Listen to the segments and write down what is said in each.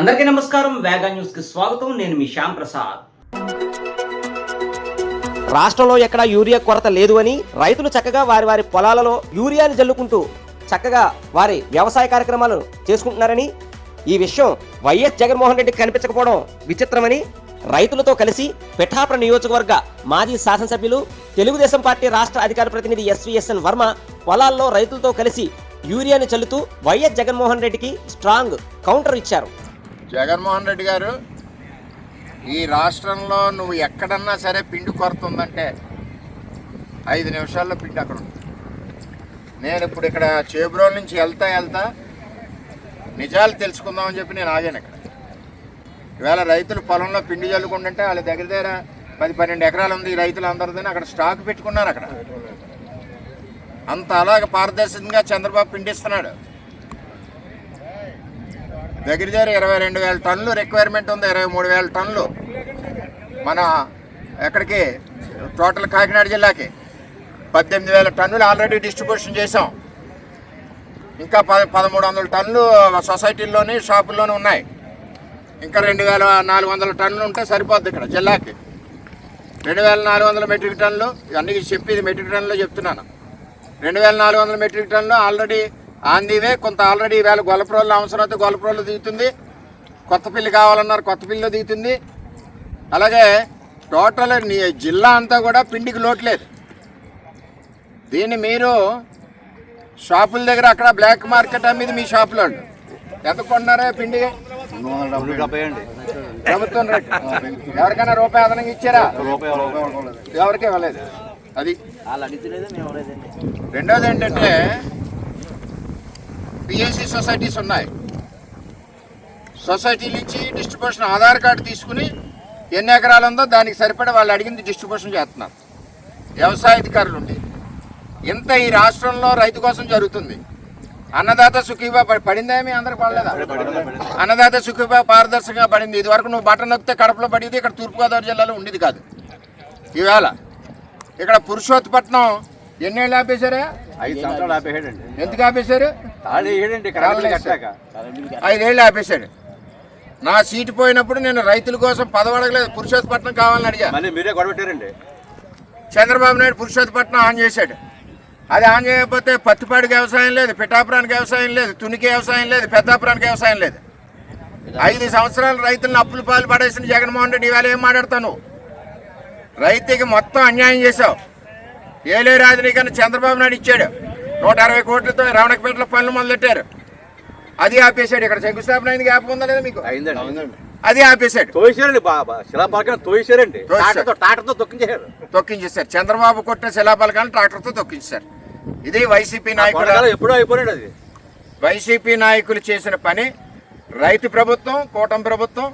అందరికీ నమస్కారం. వేగా న్యూస్కి స్వాగతం. నేను మీ శ్యామ్ ప్రసాద్. రాష్ట్రంలో ఎక్కడా యూరియా కొరత లేదు అని రైతులు చక్కగా వారి వారి పొలాలలో యూరియాని జల్లుకుంటూ చక్కగా వారి వ్యవసాయ కార్యక్రమాలను చేసుకుంటున్నారని ఈ విషయం వైఎస్ జగన్మోహన్ రెడ్డికి కనిపించకపోవడం విచిత్రమని రైతులతో కలిసి పిఠాపుర నియోజకవర్గ మాజీ శాసనసభ్యులు తెలుగుదేశం పార్టీ రాష్ట్ర అధికార ప్రతినిధి ఎస్విఎస్ఎన్ వర్మ పొలాల్లో రైతులతో కలిసి యూరియాని చల్లుతూ వైఎస్ జగన్మోహన్ రెడ్డికి స్ట్రాంగ్ కౌంటర్ ఇచ్చారు. జగన్మోహన్ రెడ్డి గారు ఈ రాష్ట్రంలో నువ్వు ఎక్కడన్నా సరే పిండి కొరత ఉందంటే ఐదు నిమిషాల్లో పిండి అక్కడ ఉంది నేను ఇప్పుడు ఇక్కడ చేబ్రోల్ నుంచి వెళ్తా వెళ్తా నిజాలు తెలుసుకుందామని చెప్పి నేను ఆగాను ఇక్కడ. ఇవాళ రైతులు పొలంలో పిండి చల్లుకుంటుంటే వాళ్ళ దగ్గర దగ్గర పది పన్నెండు ఎకరాలు ఉంది ఈ రైతులు అందరిదని అక్కడ స్టాక్ పెట్టుకున్నారు అక్కడ. అంత అలాగ పారదర్శకంగా చంద్రబాబు పిండిస్తున్నాడు. దగ్గర దగ్గర ఇరవై రెండు వేల టన్నులు రిక్వైర్మెంట్ ఉంది ఇరవై మూడు వేల టన్నులు. మన ఎక్కడికి? టోటల్ కాకినాడ జిల్లాకి పద్దెనిమిది వేల టన్నులు ఆల్రెడీ డిస్ట్రిబ్యూషన్ చేసాం ఇంకా ప పదమూడు వందల టన్నులు సొసైటీల్లోని షాపుల్లోనే ఉన్నాయి. ఇంకా రెండు వేల నాలుగు వందల టన్నులు ఉంటే సరిపోద్ది ఇక్కడ జిల్లాకి. రెండు వేల నాలుగు వందల మెట్రిక్ టన్నులు ఇవన్నీ చెప్పి మెట్రిక్ టన్నులో చెప్తున్నాను. రెండు వేల నాలుగు వందల మెట్రిక్ టన్నులు ఆల్రెడీ ఆందీవే కొంత ఆల్రెడీ ఈవేళ గొల్లపురోళ్ళు అవసరం అయితే గొల్లపురోళ్ళు దిగుతుంది. కొత్త పిల్లి కావాలన్నారు కొత్త పిల్లిలో దిగుతుంది. అలాగే టోటల్ జిల్లా అంతా కూడా పిండికి లోట్లేదు దీన్ని మీరు షాపుల దగ్గర అక్కడ బ్లాక్ మార్కెట్ అమ్మేది మీ షాపులో ఎంత కొన్నారే పిండి ప్రభుత్వం ఎవరికైనా రూపాయి అదనంగా ఇచ్చారా? ఎవరికి ఇవ్వలేదు. అది. రెండోది ఏంటంటే పిఎస్సి సొసైటీస్ ఉన్నాయి. సొసైటీ నుంచి డిస్ట్రిబ్యూషన్ ఆధార్ కార్డు తీసుకుని ఎన్ని ఎకరాలు ఉందో దానికి సరిపడా వాళ్ళు అడిగింది డిస్ట్రిబ్యూషన్ చేస్తున్నారు. వ్యవసాయ అధికారులు ఉండి ఇంత ఈ రాష్ట్రంలో రైతు కోసం జరుగుతుంది. అన్నదాత సుఖీబా పడి- పడిందా మీ అందరికి పడలేదా? అన్నదాత సుఖీబా పారదర్శకంగా పడింది. ఇది వరకు నువ్వు బటన్ నొక్కితే కడపలో పడేది ఇక్కడ తూర్పుగోదావరి జిల్లాలో ఉండేది కాదు. ఈవేళ ఇక్కడ పురుషోత్పట్నం ఎన్నేళ్ళు ఆపేశారా? ఐదు సంవత్సరాలు ఎందుకు ఆపేశారు? ఐదేళ్ళు ఆపేశాడు. నా సీటు పోయినప్పుడు నేను రైతుల కోసం పదవడగలేదు. పురుషోత్పట్నం కావాలని అడిగా. మళ్ళీ మీరే గొడవ పెట్టారండి. చంద్రబాబు నాయుడు పురుషోత్పట్నం ఆన్ చేశాడు. అది ఆన్ చేయకపోతే పత్తిపాడికి వ్యవసాయం లేదు పిఠాపురానికి వ్యవసాయం లేదు తునికి వ్యవసాయం లేదు పెద్దాపురానికి వ్యవసాయం లేదు. ఐదు సంవత్సరాలు రైతులను అప్పులు పాలు పడేసిన జగన్మోహన్ రెడ్డి ఇవాళ ఏం మాట్లాడతాను రైతుకి మొత్తం అన్యాయం చేశావు. ఏలే రాజనీకన్నా చంద్రబాబు నాయుడు ఇచ్చాడు. నూట అరవై కోట్లతో రమణకపేటలో పనులు మొదలెట్టారు. అది ఆపేశాడు. ఇక్కడ శంకుస్థాపన అయింది జ్ఞాపకం ఉందా లేదా మీకు? అది ఆపేశాడు. తోసారండి బాబా శిలాపాలకం తోసారండి తోసేశారు. టాటతో టాటతో తొక్కించేశారు. తొక్కించేశారు. చంద్రబాబు కొట్టిన శిలాపలకాలను ట్రాక్టర్తో తొక్కించారు ఇది వైసీపీ నాయకుల ఎప్పుడో అయిపోయాడు అది. వైసీపీ నాయకులు చేసిన పని రైతు ప్రభుత్వం కూటమి ప్రభుత్వం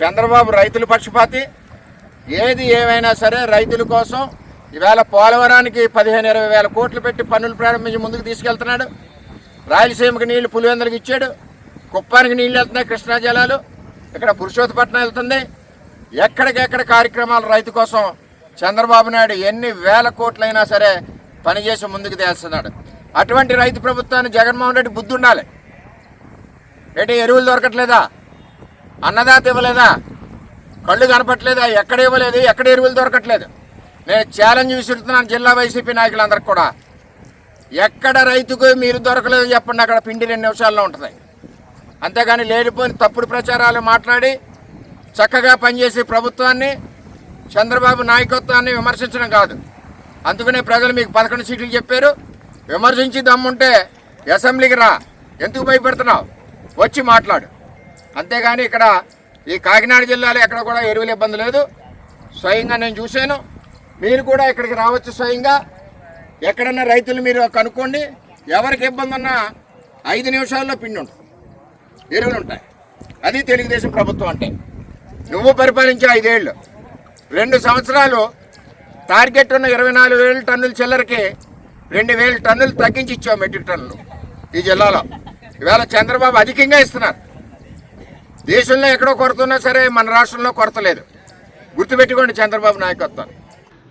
చంద్రబాబు రైతుల పక్షపాతి ఏది ఏమైనా సరే రైతుల కోసం ఈవేళ పోలవరానికి పదిహేను ఇరవై వేల కోట్లు పెట్టి పనులు ప్రారంభించి ముందుకు తీసుకెళ్తున్నాడు. రాయలసీమకి నీళ్ళు పులివెందులకు ఇచ్చాడు. కుప్పానికి నీళ్ళు వెళ్తున్నాయి కృష్ణా జలాలు. ఇక్కడ పురుషోత్తపట్నం వెళ్తుంది. ఎక్కడికెక్కడ కార్యక్రమాలు రైతు కోసం చంద్రబాబు నాయుడు ఎన్ని వేల కోట్లైనా సరే పనిచేసి ముందుకు తెస్తున్నాడు అటువంటి రైతు ప్రభుత్వాన్ని జగన్మోహన్ రెడ్డి బుద్ధి ఉండాలి. ఏంటి ఎరువులు దొరకట్లేదా? అన్నదాత ఇవ్వలేదా? కళ్ళు కనపట్లేదా? ఎక్కడ ఇవ్వలేదు? ఎక్కడ ఎరువులు దొరకట్లేదు? నేను ఛాలెంజ్ విసురుతున్నాను జిల్లా వైసీపీ నాయకులందరికీ కూడా. ఎక్కడ రైతుకు మీరు దొరకలేదు చెప్పండి అక్కడ పిండి రెండు నిమిషాల్లో ఉంటుంది. అంతేగాని లేనిపోయిన తప్పుడు ప్రచారాలు మాట్లాడి చక్కగా పనిచేసే ప్రభుత్వాన్ని చంద్రబాబు నాయకత్వాన్ని విమర్శించడం కాదు. అందుకనే ప్రజలు మీకు పదకొండు సీట్లు చెప్పారు. విమర్శించి దమ్ముంటే అసెంబ్లీకి రా. ఎందుకు భయపెడుతున్నావు? వచ్చి మాట్లాడు. అంతేగాని ఇక్కడ ఈ కాకినాడ జిల్లాలో ఎక్కడ కూడా ఎరువుల ఇబ్బంది లేదు. స్వయంగా నేను చూశాను. మీరు కూడా ఇక్కడికి రావచ్చు స్వయంగా. ఎక్కడన్నా రైతులు మీరు కనుక్కోండి. ఎవరికి ఇబ్బంది ఉన్నా ఐదు నిమిషాల్లో పిండి ఉంటుంది. ఎరువులు ఉంటాయి. అది తెలుగుదేశం ప్రభుత్వం అంటే. నువ్వు పరిపాలించే ఐదేళ్ళు. రెండు సంవత్సరాలు టార్గెట్ ఉన్న ఇరవై నాలుగు వేల టన్నుల చిల్లరకి రెండు వేల టన్నులు తగ్గించి ఇచ్చావు మెట్రిక్ టన్నులు ఈ జిల్లాలో. ఇవాళ చంద్రబాబు అధికంగా ఇస్తున్నారు. దేశంలో ఎక్కడో కొరత ఉన్నా సరే మన రాష్ట్రంలో కొరత లేదు. గుర్తుపెట్టుకోండి చంద్రబాబు నాయకత్వం